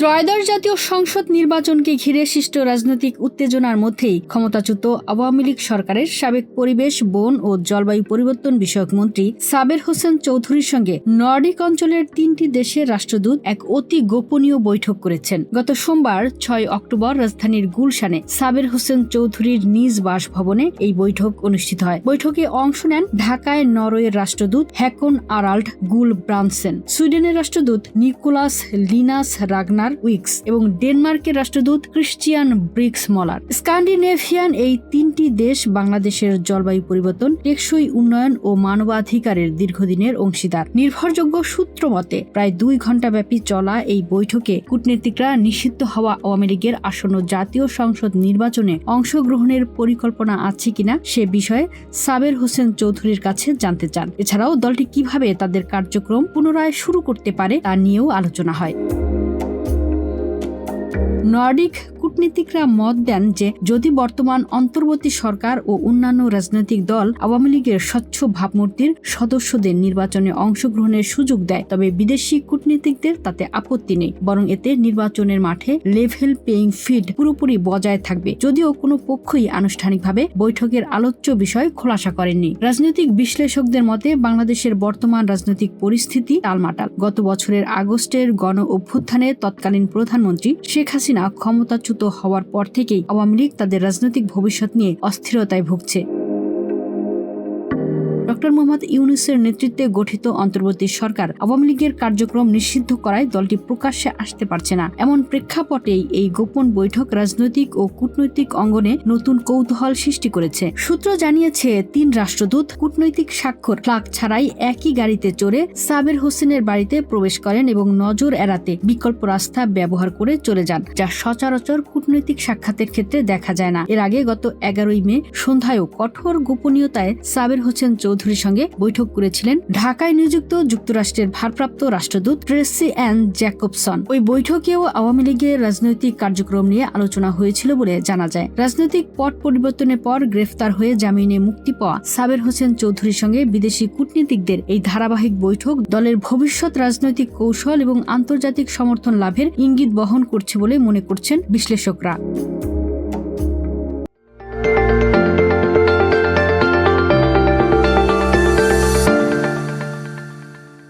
ত্রয়োদশ জাতীয় সংসদ নির্বাচনকে ঘিরে সৃষ্ট রাজনৈতিক উত্তেজনার মধ্যেই ক্ষমতাচ্যুত আওয়ামী লীগ সরকারের সাবেক পরিবেশ, বন ও জলবায়ু পরিবর্তন বিষয়ক মন্ত্রী সাবের হোসেন চৌধুরীর সঙ্গে নর্ডিক অঞ্চলের তিনটি দেশের রাষ্ট্রদূত এক অতি গোপনীয় বৈঠক করেছেন। গত সোমবার, ছয় অক্টোবর, রাজধানীর গুলশানে সাবের হোসেন চৌধুরীর নিজ বাসভবনে এই বৈঠক অনুষ্ঠিত হয়। বৈঠকে অংশ নেন ঢাকায় নরওয়ের রাষ্ট্রদূত হ্যাকন আরাল্ড গুল ব্রানসেন সুইডেনের রাষ্ট্রদূত নিকোলাস লিনাস রাগনার উইক্স এবং ডেনমার্কের রাষ্ট্রদূত ক্রিশ্চিয়ান ব্রিক্স মলার স্ক্যান্ডিনেভিয়ান এই তিনটি দেশ বাংলাদেশের জলবায়ু পরিবর্তন, টেকসই উন্নয়ন ও মানবাধিকারের দীর্ঘদিনের অংশীদার। নির্ভরযোগ্য সূত্র মতে, প্রায় দুই ঘণ্টা ব্যাপী চলা এই বৈঠকে কূটনীতিকরা নিষিদ্ধ হওয়া আওয়ামী লীগের আসন্ন জাতীয় সংসদ নির্বাচনে অংশগ্রহণের পরিকল্পনা আছে কিনা সে বিষয়ে সাবের হোসেন চৌধুরীর কাছে জানতে চান। এছাড়াও দলটি কীভাবে তাদের কার্যক্রম পুনরায় শুরু করতে পারে তা নিয়েও আলোচনা হয়। নর্ডিক কূটনীতিকরা মত দেন যে, যদি বর্তমান অন্তর্বর্তী সরকার ও অন্যান্য রাজনৈতিক দল আওয়ামী লীগের স্বচ্ছ ভাবমূর্তির সদস্যদের নির্বাচনে অংশগ্রহণের সুযোগ দেয়, তবে বিদেশি কূটনীতিকদের তাতে আপত্তি নেই, বরং এতে নির্বাচনের মাঠে লেভেল পেইং ফিল্ড পুরোপুরি বজায় থাকবে। যদিও কোনো পক্ষই আনুষ্ঠানিকভাবে বৈঠকের আলোচ্য বিষয় খোলাসা করেননি। রাজনৈতিক বিশ্লেষকদের মতে, বাংলাদেশের বর্তমান রাজনৈতিক পরিস্থিতি টালমাটাল। গত বছরের আগস্টের গণ অভ্যুত্থানে তৎকালীন প্রধানমন্ত্রী শেখ হাসিনা ক্ষমতাচ্যুত হওয়ার পর থেকেই আওয়ামী লীগ তাদের রাজনৈতিক ভবিষ্যৎ নিয়ে অস্থিরতায় ভুগছে। ডক্টর মোহাম্মদ ইউনুসের নেতৃত্বে গঠিত অন্তর্বর্তী সরকার আওয়ামী লীগের কার্যক্রম নিষিদ্ধ করায় দলটি প্রকাশ্যে আসতে পারছে না। এমন প্রেক্ষাপটেই এই গোপন বৈঠক রাজনৈতিক ও কূটনৈতিক অঙ্গনে নতুন কৌতূহল সৃষ্টি করেছে। সূত্র জানিয়েছে, তিন রাষ্ট্রদূত কূটনৈতিক স্বাক্ষর ফ্লাগ ছাড়াই একই গাড়িতে চড়ে সাবের হোসেনের বাড়িতে প্রবেশ করেন এবং নজর এড়াতে বিকল্প রাস্তা ব্যবহার করে চলে যান, যা সচরাচর কূটনৈতিক সাক্ষাতের ক্ষেত্রে দেখা যায় না। এর আগে গত এগারোই মে সন্ধ্যায়ও কঠোর গোপনীয়তায় সাবের হোসেন চৌধুরীর সঙ্গে বৈঠক করেছিলেন ঢাকায় নিযুক্ত যুক্তরাষ্ট্রের ভারপ্রাপ্ত রাষ্ট্রদূত ট্রেসি অ্যান জ্যাকবসন। ওই বৈঠকেও আওয়ামী লীগের রাজনৈতিক কার্যক্রম নিয়ে আলোচনা হয়েছিল বলে জানা যায়। রাজনৈতিক পট পরিবর্তনের পর গ্রেফতার হয়ে জামিনে মুক্তি পাওয়া সাবের হোসেন চৌধুরীর সঙ্গে বিদেশি কূটনীতিকদের এই ধারাবাহিক বৈঠক দলের ভবিষ্যৎ রাজনৈতিক কৌশল এবং আন্তর্জাতিক সমর্থন লাভের ইঙ্গিত বহন করছে বলে মনে করছেন বিশ্লেষকরা।